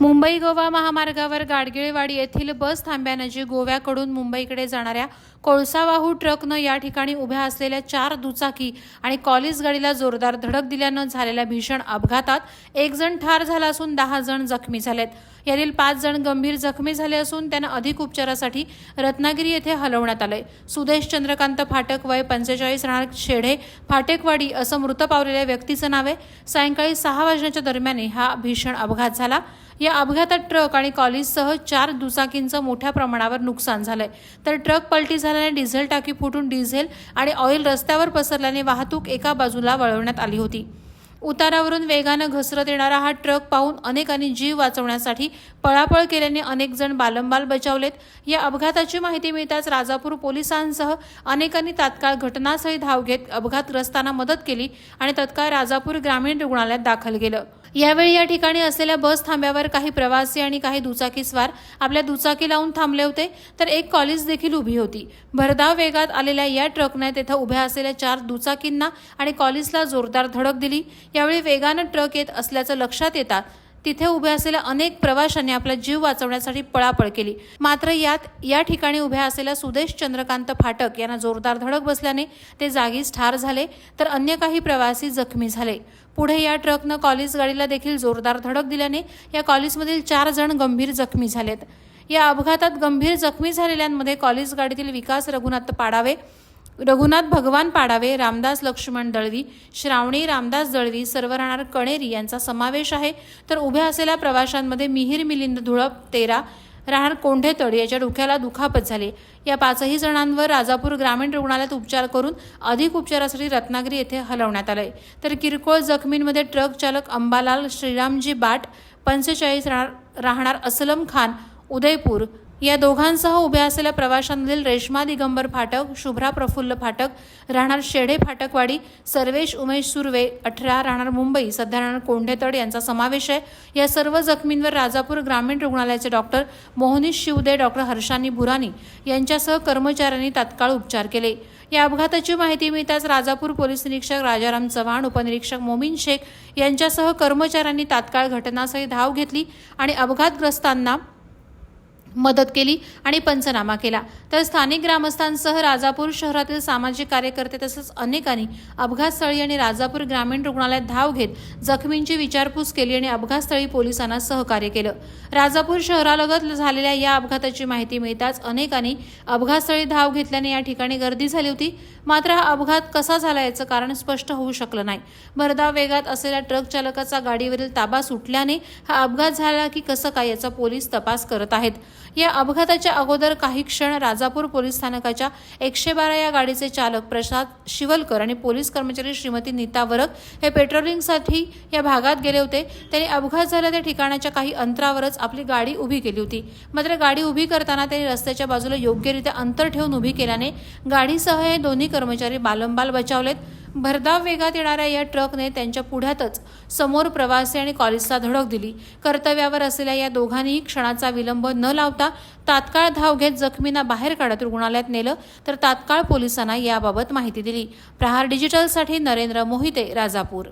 Mumbai Goa महामार्गावर गाडगिळवाडी येथील बस थांब्यानजी गोव्याकडून मुंबईकडे जाणाऱ्या कोळसावाहू ट्रकनं या ठिकाणी उभ्या असलेल्या चार दुचाकी आणि कॉलेज गाडीला जोरदार धडक दिल्यानं झालेल्या भीषण अपघातात एक जण ठार झाला असून दहा जण जखमी झालेत. यातील पाच जण गंभीर जखमी झाले असून त्यांना अधिक उपचारासाठी रत्नागिरी येथे हलवण्यात आलंय. सुदेश चंद्रकांत फाटक वय पंचेचाळीस राहणार शेढे फाटेकवाडी असं मृत पावलेल्या व्यक्तीचं नाव आहे. सायंकाळी सहा वाजण्याच्या दरम्यान हा भीषण अपघात झाला. या अपघातात ट्रक आणि कॉलेजसह चार दुचाकींचं मोठ्या प्रमाणावर नुकसान झालंय. तर ट्रक पलटी झाल्याने डिझेल टाकी फुटून डिझेल आणि ऑइल रस्त्यावर पसरल्याने वाहतूक एका बाजूला वळवण्यात आली होती. उतारावरून वेगानं घसरत येणारा हा ट्रक पाहून अनेकांनी जीव वाचवण्यासाठी पळापळ केल्याने अनेक जण बालंबाल बचावलेत. या अपघाताची माहिती मिळताच राजापूर पोलिसांसह अनेकांनी तात्काळ घटनास्थळी धाव घेत अपघातग्रस्तांना मदत केली आणि तत्काळ राजापूर ग्रामीण रुग्णालयात दाखल केलं. यावेळी या ठिकाणी असलेल्या बस थांब्यावर काही प्रवासी आणि काही दुचाकीस्वार आपल्या दुचाकी लावून थांबले होते तर एक कॉलेज देखील उभी होती. भरधाव वेगात आलेल्या या ट्रकने तेथे उभ्या असलेल्या चार दुचाकींना आणि कॉलेजला जोरदार धडक दिली. यावेळी वेगानं ट्रक येत असल्याचं लक्षात येतात तिथे उभ्या असलेल्या अनेक प्रवाशांनी आपला जीव वाचवण्यासाठी पळापळ केली. मात्र यात या ठिकाणी उभ्या असलेल्या सुदेश चंद्रकांत फाटक यांना जोरदार धडक बसल्याने ते जागीच ठार झाले तर अन्य काही प्रवासी जखमी झाले. पुढे या ट्रकनं कॉलेज गाडीला देखील जोरदार धडक दिल्याने या कॉलेजमधील चार जण गंभीर जखमी झालेत. या अपघातात गंभीर जखमी झालेल्यांमध्ये कॉलेज गाडीतील विकास रघुनाथ पाडावे रघुनाथ भगवान पाडावे रामदास लक्ष्मण दळवी श्रावणी रामदास दळवी सर्व राहणार कणेरी यांचा समावेश आहे. तर उभ्या असलेल्या प्रवाशांमध्ये मिहीर मिलिंद धुळप तेरा राहणार कोंढेतड याच्या डोक्याला दुखापत झाली. या पाचही जणांवर राजापूर ग्रामीण रुग्णालयात उपचार करून अधिक उपचारासाठी रत्नागिरी येथे हलवण्यात आलंय. तर किरकोळ जखमींमध्ये ट्रक चालक अंबालाल श्रीरामजी बाट पंचेचाळीस राहणार राहणार असलम खान उदयपूर या दोघांसह उभ्या असलेल्या प्रवाशांमधील रेश्मा दिगंबर फाटक शुभ्रा प्रफुल्ल फाटक राहणार शेढे फाटकवाडी सर्वेश उमेश सुर्वे अठरा राहणार मुंबई सध्या राहणार कोंढेतड यांचा समावेश आहे. या सर्व जखमींवर राजापूर ग्रामीण रुग्णालयाचे डॉक्टर मोहनीश शिवदे डॉक्टर हर्षानी बुरानी यांच्यासह कर्मचाऱ्यांनी तात्काळ उपचार केले. या अपघाताची माहिती मिळताच राजापूर पोलीस निरीक्षक राजाराम चव्हाण उपनिरीक्षक मोमीन शेख यांच्यासह कर्मचाऱ्यांनी तात्काळ घटनास्थळी धाव घेतली आणि अपघातग्रस्तांना मदत केली आणि पंचनामा केला. तर स्थानिक ग्रामस्थांसह राजापूर शहरातील सामाजिक कार्यकर्ते तसंच अनेकांनी अपघातस्थळी आणि राजापूर ग्रामीण रुग्णालयात धाव घेत जखमींची विचारपूस केली आणि अपघातस्थळी पोलिसांना सहकार्य केलं. राजापूर शहरालगत झालेल्या या अपघाताची माहिती मिळताच अनेकांनी अपघातस्थळी धाव घेतल्याने या ठिकाणी गर्दी झाली होती. मात्र हा अपघात कसा झाला याचं कारण स्पष्ट होऊ शकलं नाही. भरधाव वेगात असलेल्या ट्रक चालकाचा गाडीवरील ताबा सुटल्याने हा अपघात झाला की कसं काय याचा पोलीस तपास करत आहेत. या अपघाताच्या अगोदर काही क्षण राजापूर पोलीस स्थानकाच्या एकशे बारा या गाडीचे चालक प्रसाद शिवलकर आणि पोलीस कर्मचारी श्रीमती नीता वरक हे पेट्रोलिंगसाठी या भागात गेले होते. त्यांनी अपघात झाला त्या ठिकाणाच्या काही अंतरावरच आपली गाडी उभी केली होती. मात्र गाडी उभी करताना त्यांनी रस्त्याच्या बाजूला योग्यरित्या अंतर ठेवून उभी केल्याने गाडीसह हे दोन्ही कर्मचारी बालंबाल बचावलेत. भरधाव वेगात येणाऱ्या या ट्रकने त्यांच्या पुढ्यातच समोर प्रवासी आणि कॉलेजला धडक दिली. कर्तव्यावर असलेल्या या दोघांनीही क्षणाचा विलंब न लावता तात्काळ धाव घेत जखमींना बाहेर काढत रुग्णालयात नेलं तर तात्काळ पोलिसांना याबाबत माहिती दिली. प्रहार डिजिटलसाठी नरेंद्र मोहिते राजापूर.